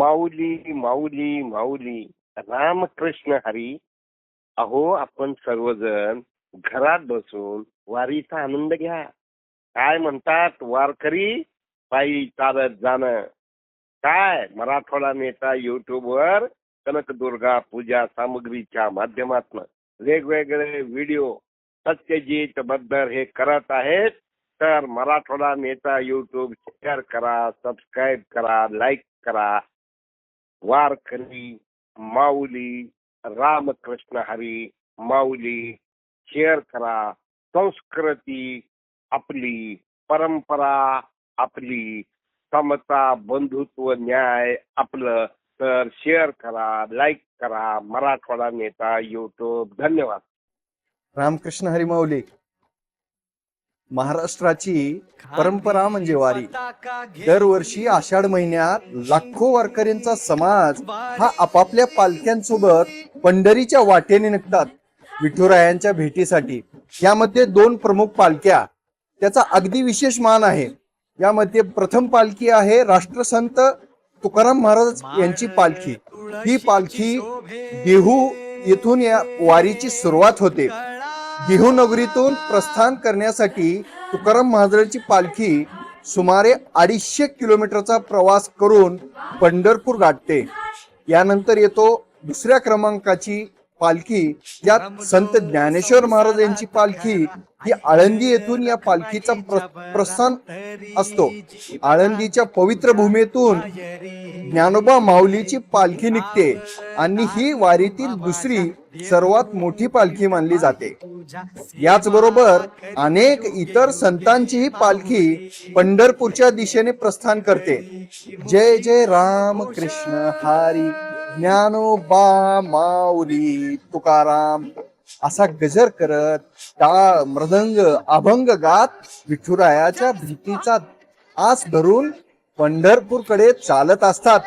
माऊली माऊली माऊली. रामकृष्ण हरी. अहो आपण सर्वजण घरात बसून वारीचा आनंद घ्या. काय म्हणतात वारकरी? पायी चालत जाणं. काय? मराठवाडा नेता युट्यूबवर कनकदुर्गा पूजा सामग्रीच्या माध्यमातून वेगवेगळे व्हिडिओ सत्यजित बद्दल हे करत आहेत. तर मराठवाडा नेता युट्यूब शेअर करा सबस्क्राईब करा लाईक करा. वारकरी माऊली रामकृष्ण हरी माऊली शेअर करा. संस्कृती आपली परंपरा आपली समता बंधुत्व न्याय आपलं. तर शेअर करा लाईक करा. मराठवाडा नेता युट्यूब धन्यवाद. रामकृष्ण हरी माऊली. महाराष्ट्राची परंपरा म्हणजे वारी. दरवर्षी आषाढ महिन्यात लाखो वारकऱ्यांचा समाज हा आपापल्या पालख्यांसोबत पंढरीच्या वाटेने निघतात विठुरायांच्या भेटीसाठी. यामध्ये दोन प्रमुख पालख्या. त्याचा अगदी विशेष मान आहे. यामध्ये प्रथम पालखी आहे राष्ट्रसंत तुकाराम महाराज यांची पालखी. ही पालखी देहू येथून या वारीची सुरुवात होते. देहू नगरीतून प्रस्थान करण्यासाठी तुकाराम महाराजांची पालखी सुमारे अडीचशे किलोमीटरचा प्रवास करून पंढरपूर गाठते. यानंतर येतो दुसऱ्या क्रमांकाची पालखी यात संत ज्ञानेश्वर महाराज यांची पालखी ही आळंदी येथून या पालखीचा प्र- प्रस्थान असतो. आळंदीच्या पवित्र भूमीतून ज्ञानोबा माऊलीची पालखी निघते आणि ही वारीतील दुसरी सर्वात मोठी पालखी मानली जाते. याचबरोबर अनेक इतर संतांचीही पालखी पंढरपूरच्या दिशेने प्रस्थान करते. जय जय राम कृष्ण हरी ज्ञानोबा माऊली तुकाराम असा गजर करत टाळ मृदंग अभंग गात विठुरायाच्या भीतीचा आस धरून पंढरपूरकडे चालत असतात.